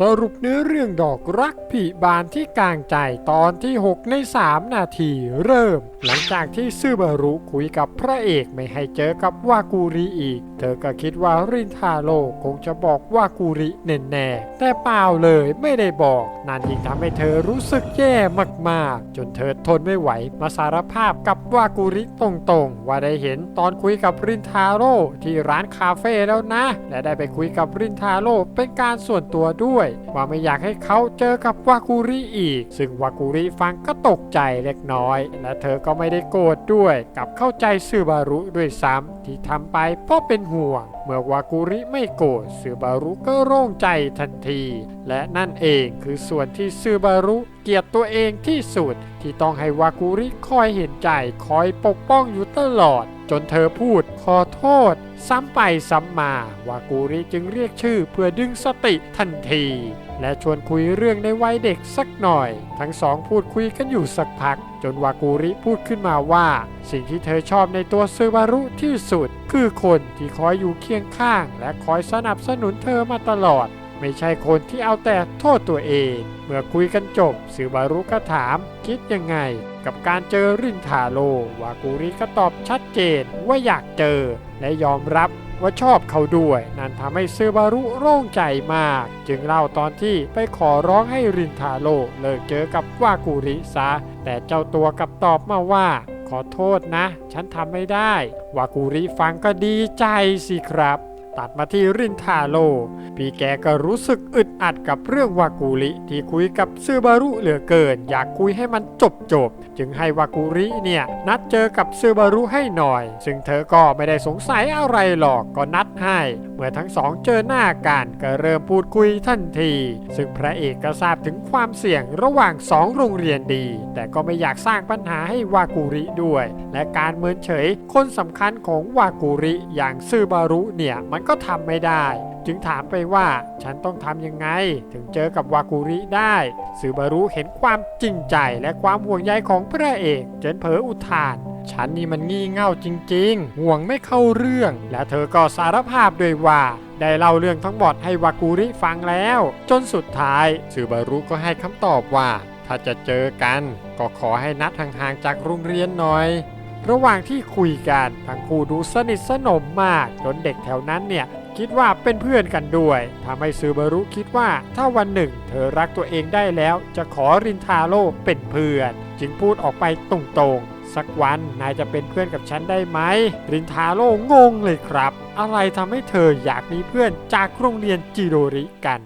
สรุปเนื้อเรื่องดอกรักผีบานที่กลางใจตอนที่ 6 ใน 3 นาทีเริ่ม หลังจากที่ซึบารุคุยกับพระเอกไม่ให้เจอกับวากูริอีก เธอก็คิดว่ารินทาโร่คงจะบอกวากูริแน่ๆแต่เปล่าเลยไม่ได้บอกนั่นยิ่งทำให้เธอรู้สึกแย่มากๆ จนเธอทนไม่ไหวมาสารภาพกับวากูริตรงๆ ว่าได้เห็นตอนคุยกับรินทาโร่ที่ร้านคาเฟ่แล้วนะ และได้ไปคุยกับรินทาโร่เป็นการส่วนตัวด้วยว่าไม่อยากให้เขาเจอกับวากูริอีก ซึ่งวากูริฟังก็ตกใจเล็กน้อย และเธอก็ไม่ได้โกรธด้วยกับเข้าใจซึบารุด้วยซ้ำที่ทำไปเพราะเป็นห่วง เมื่อวากูริไม่โกรธซึบารุก็โล่งใจทันที และนั่นเองคือส่วนที่ซึบารุเกลียดตัวเองที่สุดที่ต้องให้วากูริคอยเห็นใจคอยปกป้องอยู่ตลอด จนเธอพูดขอโทษ ซ้ำไปซ้ำมา วากูริจึงเรียกชื่อเพื่อดึงสติทันที และชวนคุยเรื่องในวัยเด็กสักหน่อย ทั้งสองพูดคุยกันอยู่สักพัก จนวากูริพูดขึ้นมาว่า สิ่งที่เธอชอบในตัวซึบารุที่สุด คือคนที่คอยอยู่เคียงข้าง และคอยสนับสนุนเธอมาตลอด ไม่ใช่คนที่เอาแต่โทษตัวเอง เมื่อคุยกันจบซึบารุก็ถาม คิดยังไง กับการเจอรินทาโร่วากูริก็ตอบชัดเจนว่าอยากเจอ และยอมรับว่าชอบเขาด้วย นั่นทำให้ซึบารุโล่งใจมาก จึงเล่าตอนที่ไปขอร้องให้รินทาโร่เลิกเจอกับวากูริซะแต่เจ้าตัวกลับตอบมาว่าขอโทษนะ ฉันทำไม่ได้ วากูริฟังก็ดีใจสิครับ ตัดมาที่รินทาโร่พี่แกก็รู้สึกอึดอัดกับเรื่องวากูริที่คุยกับซึบารุเหลือเกิน อยากคุยให้มันจบจบ จึงให้วากูริเนี่ย นัดเจอกับซึบารุให้หน่อย ซึ่งเธอก็ไม่ได้สงสัยอะไรหรอกก็นัดให้ เมื่อทั้งสองเจอหน้ากันก็เริ่มพูดคุยทันที ซึ่งพระเอกก็ทราบถึงความเสี่ยงระหว่างสองโรงเรียนดี แต่ก็ไม่อยากสร้างปัญหาให้วากูริด้วย และการเมินเฉยคนสำคัญของวากูริอย่างซึบารุเนี่ยมันก็ทำไม่ได้ จึงถามไปว่าฉันต้องทำยังไง ถึงเจอกับวากูริได้ซึบารุเห็นความจริงใจและความห่วงใยของพระเอกจนเผลออุทานฉันนี่มันงี่เง่าจริงๆ ห่วงไม่เข้าเรื่อง และเธอก็สารภาพด้วยว่า ได้เล่าเรื่องทั้งหมดให้วากูริฟังแล้ว จนสุดท้ายซึบารุก็ให้คำตอบว่า ถ้าจะเจอกัน ก็ขอให้นัดห่างๆจากโรงเรียนหน่อย ระหว่างที่คุยกันทั้งคู่ดูสนิทสนมมากจนเด็กแถวนั้นเนี่ยคิดว่าเป็นเพื่อนกันด้วยทำให้ซูบารุคิดว่าถ้าวันหนึ่ง เธอรักตัวเองได้แล้ว จะขอรินทาโร่เป็นเพื่อน จึงพูดออกไปตรงๆ สักวันนายจะเป็นเพื่อนกับฉันได้ไหม รินทาโร่งงเลยครับ อะไรทำให้เธออยากมีเพื่อนจากโรงเรียนจิโรริกัน